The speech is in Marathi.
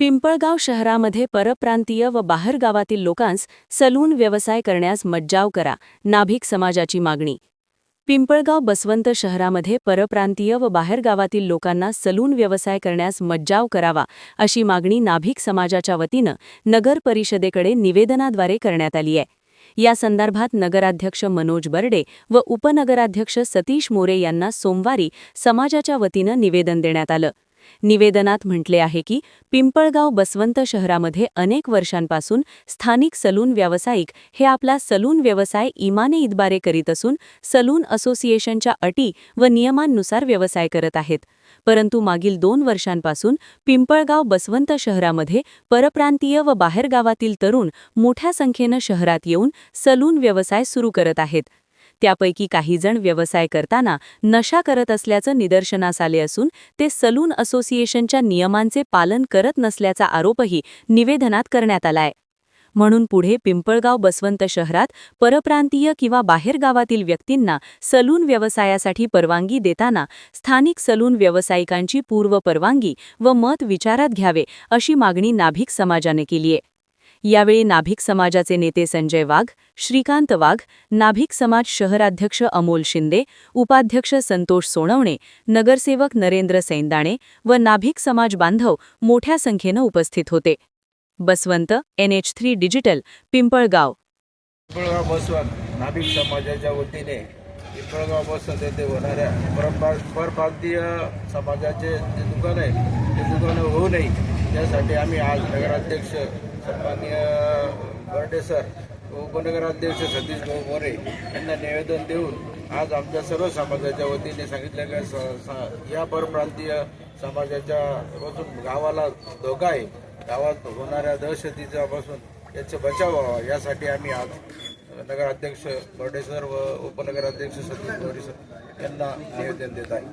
पिंपळगाव शहरामध्ये परप्रांतीय व बाहेरगावातील लोकांस सलून व्यवसाय करण्यास मज्जाव करा नाभिक समाजाची मागणी. पिंपळगाव बसवंत शहरामध्ये परप्रांतीय व बाहेरगावातील लोकांना सलून व्यवसाय करण्यास मज्जाव करावा अशी मागणी नाभिक समाजाच्या वतीनं नगर परिषदेकडे निवेदनाद्वारे करण्यात आली आहे. या संदर्भात नगराध्यक्ष मनोज बर्डे व उपनगराध्यक्ष सतीश मोरे यांना सोमवारी समाजाच्या वतीनं निवेदन देण्यात आलं. निवेदनात म्हटले आहे की पिंपळगाव बसवंत शहरामध्ये अनेक वर्षांपासून स्थानिक सलून व्यावसायिक हे आपला सलून व्यवसाय इमाने इतबारे करीत असून सलून असोसिएशनच्या अटी व नियमांनुसार व्यवसाय करत आहेत. परंतु मागील दोन वर्षांपासून पिंपळगाव बसवंत शहरामध्ये परप्रांतीय व बाहेरगावातील तरुण मोठ्या संख्येनं शहरात येऊन सलून व्यवसाय सुरू करत आहेत. त्यापैकी काहीजण व्यवसाय करताना नशा करत असल्याचं निदर्शनास आले असून ते सलून असोसिएशनच्या नियमांचे पालन करत नसल्याचा आरोपही निवेदनात करण्यात आलाय. म्हणून पुढे पिंपळगाव बसवंत शहरात परप्रांतीय किंवा बाहेरगावातील व्यक्तींना सलून व्यवसायासाठी परवानगी देताना स्थानिक सलून व्यावसायिकांची पूर्व परवानगी व मत विचारात घ्यावे अशी मागणी नाभिक समाजाने केलीये. यावेळी नाभिक समाजाचे नेते संजय वाघ श्रीकांत वाघ नाभिक समाज शहराध्यक्ष अमोल शिंदे उपाध्यक्ष संतोष सोनवणे नगरसेवक नरेंद्र सैंदाणे व नाभिक समाज बांधव मोठ्या संख्येनं उपस्थित होते. Baswant N H three digital Pimpalgaon. Pimpalgaon Baswant नाभिक समाजाच्या वतीने पिंपळगाव बसवंत येथे होणाऱ्या परप्रा परप्रांतीय समाजाचे जे दुकान आहे ते दुकानं होऊ नये त्यासाठी आम्ही आज नगराध्यक्ष सन्मान्य बर्डे सर व उपनगराध्यक्ष सतीश भाऊ मोरे यांना निवेदन देऊन आज आमच्या सर्व समाजाच्या वतीने सांगितलं की स- स- या परप्रांतीय समाजाच्या पासून गावाला धोका आहे. गावात होणाऱ्या दहशतीचा पासून याचा बचाव व्हावा यासाठी आम्ही आज नगराध्यक्ष बर्डे सर व उपनगराध्यक्ष सतीश गोरे सर यांना निवेदन देत आहे.